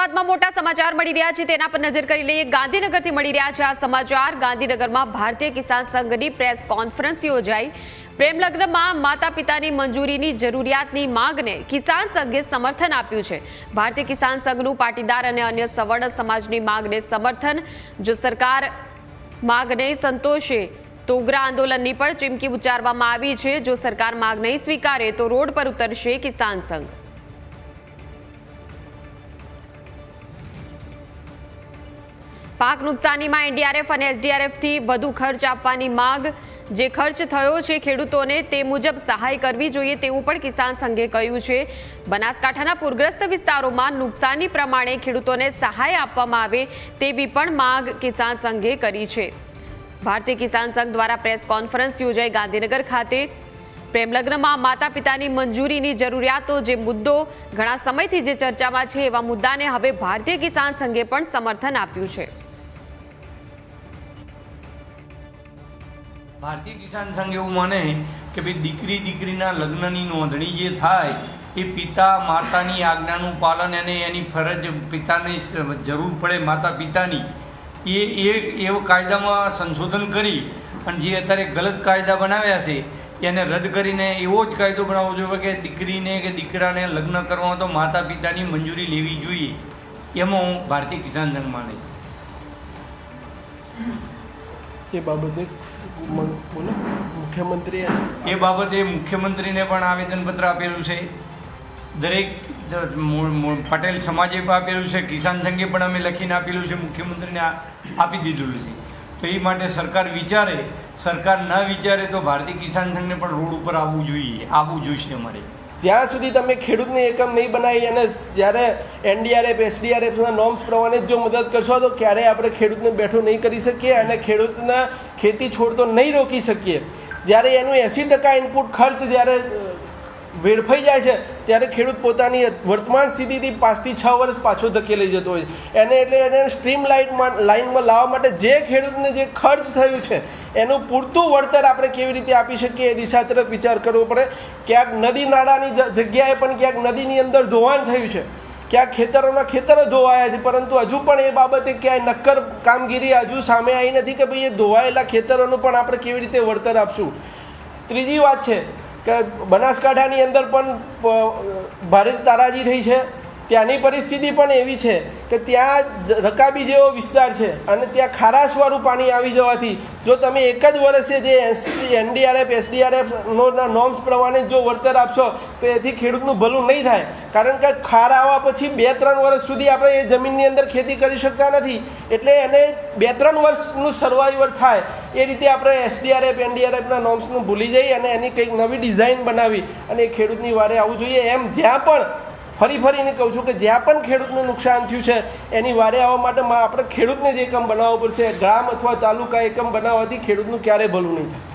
શરૂઆતમાં મોટા સમાચાર મળી રહ્યા છે. તેના પર નજર કરી લઈએ. ગાંધીનગરથી મળી રહ્યા છે આ સમાચાર. ગાંધીનગરમાં ભારતીય કિસાન સંઘની પ્રેસ કોન્ફરન્સ યોજાઈ. પ્રેમલગ્નમાં માતા પિતાની મંજૂરીની જરૂરિયાતની માંગને કિસાન સંઘે સમર્થન આપ્યું છે. ભારતીય કિસાન સંઘનું પાટીદાર અને અન્ય સવર્ણ સમાજની માંગને સમર્થન. જો સરકાર માંગને સંતોષે, તો ઉગ્ર આંદોલનની પણ ચીમકી ઉચ્ચારવામાં આવી છે. જો સરકાર માંગ નહીં સ્વીકારે, તો રોડ પર ઉતરશે કિસાન સંઘ. પાક નુકસાનીમાં એનડીઆરએફ અને એસડીઆરએફથી વધુ ખર્ચ આપવાની માંગ જે ખર્ચ થયો છે ખેડૂતોને તે મુજબ સહાય કરવી જોઈએ તેવું પણ કિસાન સંઘે કહ્યું છે. બનાસકાંઠાના પૂરગ્રસ્ત વિસ્તારોમાં નુકસાની પ્રમાણે ખેડૂતોને સહાય આપવામાં આવે તેવી પણ માંગ કિસાન સંઘે કરી છે. ભારતીય કિસાન સંઘ દ્વારા પ્રેસ કોન્ફરન્સ યોજાઈ ગાંધીનગર ખાતે. પ્રેમલગ્નમાં માતા પિતાની મંજૂરીની જરૂરિયાતો જે મુદ્દો ઘણા સમયથી જે ચર્ચામાં છે એવા મુદ્દાને હવે ભારતીય કિસાન સંઘે પણ સમર્થન આપ્યું છે. ભારતીય કિસાન સંઘ એવું માને કે ભાઈ દીકરી દીકરીના લગ્નની નોંધણી જે થાય એ પિતા માતાની આજ્ઞાનું પાલન અને એની ફરજ પિતાની જરૂર પડે માતા પિતાની, એ એ એવો કાયદામાં સંશોધન કરી અને જે અત્યારે ગલત કાયદા બનાવ્યા છે, એને રદ કરીને એવો જ કાયદો બનાવવો જોઈએ કે દીકરીને કે દીકરાને લગ્ન કરવામાં તો માતા પિતાની મંજૂરી લેવી જોઈએ એમાં હું ભારતીય કિસાન સંઘ માને. એ બાબતે બોલો. મુખ્યમંત્રીએ એ બાબતે મુખ્યમંત્રીને પણ આવેદનપત્ર આપેલું છે. દરેક પટેલ સમાજે પણ આપેલું છે. કિસાન સંઘે પણ અમે લખીને આપેલું છે. મુખ્યમંત્રીને આપી દીધેલું છે. તો એ માટે સરકાર વિચારે. સરકાર ન વિચારે તો ભારતીય કિસાન સંઘને પણ રોડ ઉપર આવવું જોઈએ. આવવું જોઈશે અમારે. જ્યાં સુધી તમે ખેડૂતને એકમ નહીં બનાવી અને જ્યારે એનડીઆરએફ એસડીઆરએફના નોર્મ્સ પ્રમાણે જ મદદ કરશો, તો ક્યારેય આપણે ખેડૂતને બેઠો નહીં કરી શકીએ અને ખેડૂતના ખેતી છોડતો નહીં રોકી શકીએ. જ્યારે એનું એંસી ટકા ઇનપુટ ખર્ચ જ્યારે વેડફાઈ જાય છે, ત્યારે ખેડૂત પોતાની વર્તમાન સ્થિતિથી પાંચથી છ વર્ષ પાછો ધકેલી જતો હોય એને એટલે એને સ્ટ્રીમ લાઇટમાં લાઇનમાં લાવવા માટે જે ખેડૂતને જે ખર્ચ થયું છે, એનું પૂરતું વળતર આપણે કેવી રીતે આપી શકીએ એ દિશા તરફ વિચાર કરવો પડે. ક્યાંક નદી નાળાની જગ્યાએ પણ ક્યાંક નદીની અંદર ધોવાણ થયું છે. ક્યાંક ખેતરોના ખેતરો ધોવાયા છે, પરંતુ હજુ પણ એ બાબતે ક્યાંય નક્કર કામગીરી હજુ સામે આવી નથી કે ભાઈ એ ધોવાયેલા ખેતરોનું પણ આપણે કેવી રીતે વળતર આપશું? ત્રીજી વાત છે કે બનાસકાંઠાની અંદર પણ ભારે તારાજી થઈ છે. ત્યાંની પરિસ્થિતિ પણ એવી છે કે ત્યાં રકાબી જેવો વિસ્તાર છે અને ત્યાં ખારાશવાળું પાણી આવી જવાથી જો તમે એક જ વર્ષે જે એનડીઆરએફ, એસડીઆરએફનો નોર્મ્સ પ્રમાણે જો વળતર આપશો, તો એથી ખેડૂતનું ભલું નહીં થાય. કારણ કે ખાર આવવા પછી બે, ત્રણ વર્ષ સુધી આપણે એ જમીનની અંદર ખેતી કરી શકતા નથી. એટલે એને બે, ત્રણ વર્ષનું સર્વાઈવર થાય. એ રીતે આપણે એસડીઆરએફ, એનડીઆરએફના નોર્મ્સનું ભૂલી જઈએ અને એની કંઈક નવી ડિઝાઇન બનાવી અને એ ખેડૂતની વારે આવવું જોઈએ. એમ જ્યાં પણ ફરી ફરીને કહું છું કે જ્યાં પણ ખેડૂતને નુકસાન થયું છે, એની વારે આવવા માટે આપણે ખેડૂતને જ એકમ બનાવવો પડશે. ગ્રામ અથવા તાલુકા એકમ બનાવવાથી ખેડૂતનું ક્યારેય ભલું નહીં થાય.